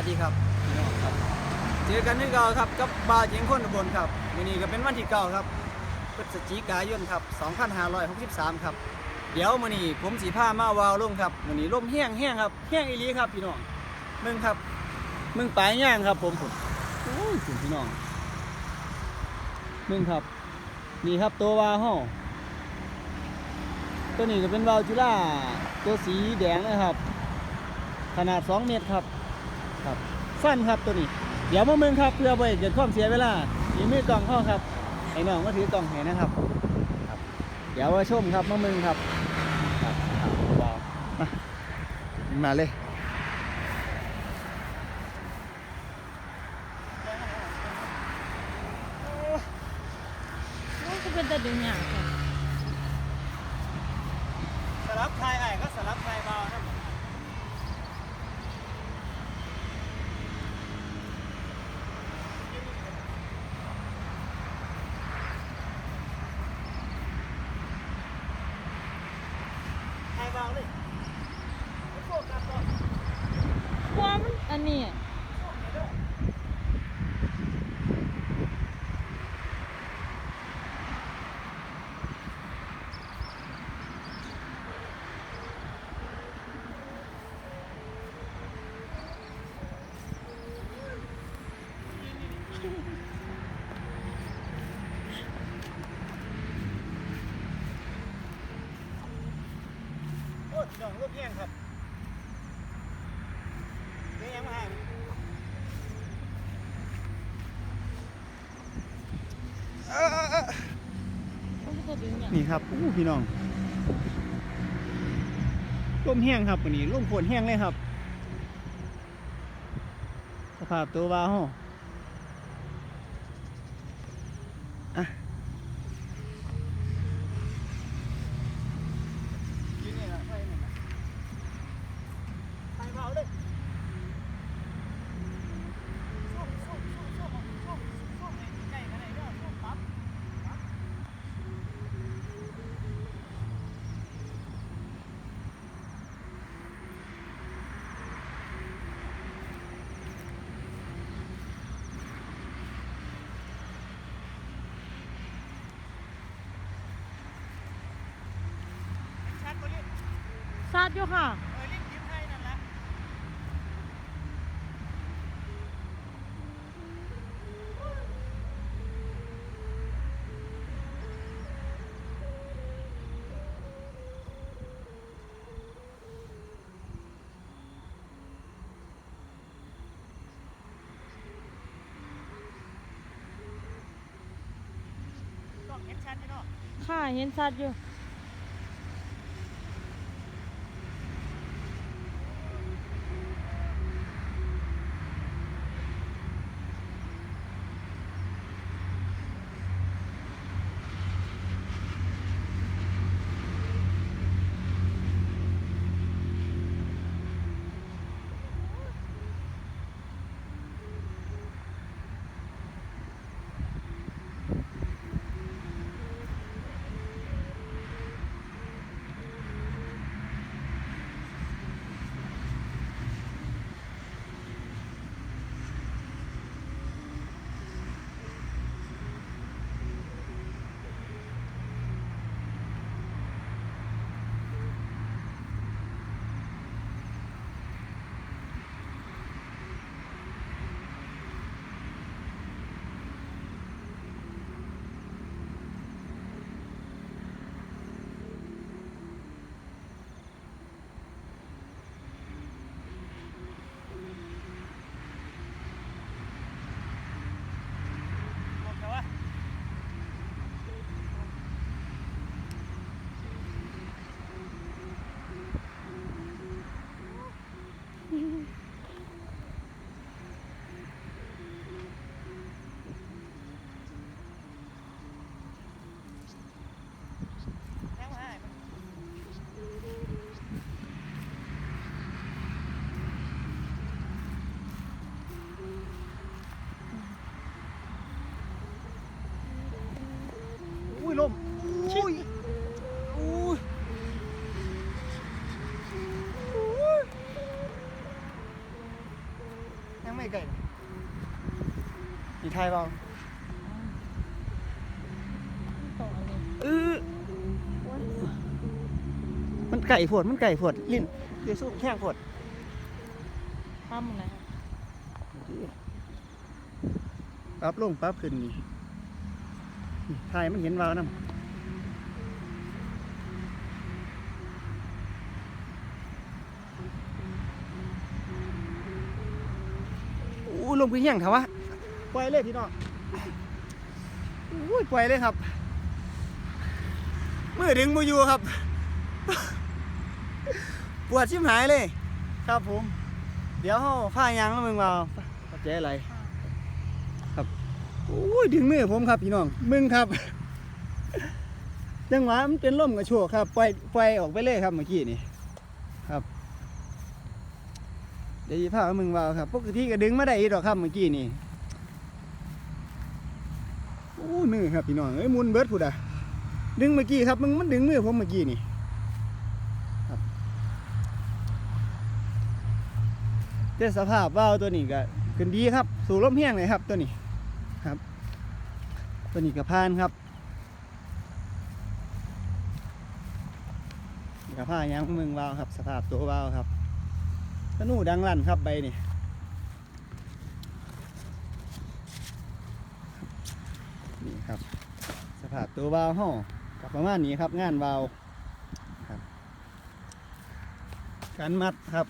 วัสดีครับพี่น้องครับ เจอกันที่เก่าครับกับบาเจียงคนอุบลครับวันนี้ก็เป็นวันที่เก่าครับพฤศจิกายนครับ 2563 ครับ เดี๋ยวมื้อนี้ผมสีผ้ามาวาวลงครับมื้อนี้ลมแห้งแห้งครับแห้งอีหลีครับพี่น้องมึงครับมึงปลายย่างครับ ผมผมโอ้ยคุณพี่น้องมึงครับ นี่ครับตัววาวห้อตัวนี้ก็เป็นวาวจุฬาตัวสีแดงนะครับ ขนาด 2 เมตรครับ ครับสั้นครับตัวนี้ เดี๋ยวมาเมืองครับเพื่อไปเกิดความเสียเวลานี่มือกล่องเข้าครับไอ้น้องก็ถือกล่องให้นะครับครับ เดี๋ยวมาชมครับมาเมืองครับครับครับว้าวมามาเลยมันก็เป็นแต่ดึงอย่างค่ะสลับไทยไอ้ก็สลับไทยเบานะไทยเบาเลยโฟกัสก่อน ความนอันนี้ โอ้ยน้องลูกเพียงครับนี่ยังไม่ให้เออเออเออมันก็เป็นแต่ดึงอย่างนี่ครับอู้พี่น้องลมแห้งครับวันนี้ลมฝนแห้งเลยครับ สภาพตัววาห้อ ดอยู่ค่ะเออรีบยิ้มให้นั่นแหละต้องเห็นชัดอยู่ นี่ทายเบาต่ออันนี้เออมันไก่ผดมันไก่ผดลิ้นเดี๋ยวสู้แข้งผดทำอะไรครับปรับลงปรับขึ้นนี่นี่ทายมันเห็นวาวน้ำอู้ลงพื้นยังเถอะวะ ปล่อยเลยพี่น้องอู้ยปล่อยเลยครับมือดึงมืออยู่ครับ ปวดชิมหายเลย ครับผม เดี๋ยวเขาผ้ายางแล้วมึงมาเข้อะไร ครับโอ้ยดึงมือผมครับพี่น้อง มึงครับจังหวะมันเป็นล่มกระโชกครับปล่อยปล่อยออกไปเลยครับเมื่อกี้นี่ครับ เดี๋ยวผ้ามึงวาวครับปกติก็ดึงมาได้อีกหรอกครับเมื่อกี้นี่ โอ้ยมือครับพี่น้องเอ้ยหมุนเบิดพูดอะดึงเมื่อกี้ครับมึงมันดึงมือผมเมื่อกี้นี่ครับแต่สภาพว่าวตัวนี้ก็ขึ้นดีครับ สู่ลมเฮียงเลยครับตัวนี้ครับ ตัวนี้ก็พานครับกับผ้ายางมืองวาวครับ สภาพตัววาวครับธนูดังลั่นครับใบนี่ ครับ สภาพตัววาวห่อกับประมาณนี้ครับงานวาวครับการมัดครับ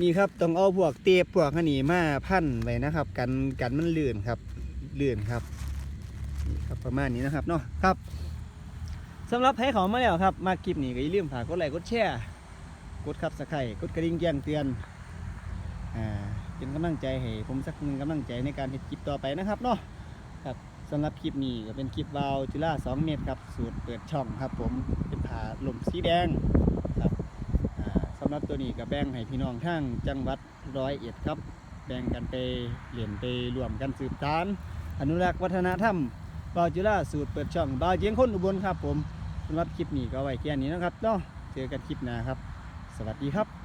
นี่ครับต้องเอาพวกเตียบพวกขนีมาพันไว้นะครับ กันกันมันลื่นครับลื่นครับนี่ครับประมาณนี้นะครับเนาะครับสำหรับให้เขามาแล้วครับ มาคลิปนี้ก็อย่าลืมฝากกดไลค์กดแชร์กดคับสไครต์กดกระดิ่งแจ้งเตือนอ่า เป็นกำลังใจให้ผมสักหนึ่งกำลังใจในการเฮ็ดคลิปต่อไปนะครับเนาะครับสำหรับคลิปนี้ก็เป็นคลิปวาล์วจุฬา2 เมตรครับ สูตรเปิดช่องครับ ผมเป็นผ่าลมสีแดงครับอ่าสำหรับตัวนี้ก็แบ่งให้พี่น้องทั้งจังหวัดร้อยเอ็ดครับ แบ่งกันไปเหรียญไปรวมกันสืบสานอนุรักษ์วัฒนธรรมบาวจุฬาสูตรเปิดช่องบาวเจียงคนอุบลครับผมสำหรับคลิปนี้ก็ไว้แค่นี้นะครับเนาะเจอกันคลิปหน้าครับ สวัสดีครับ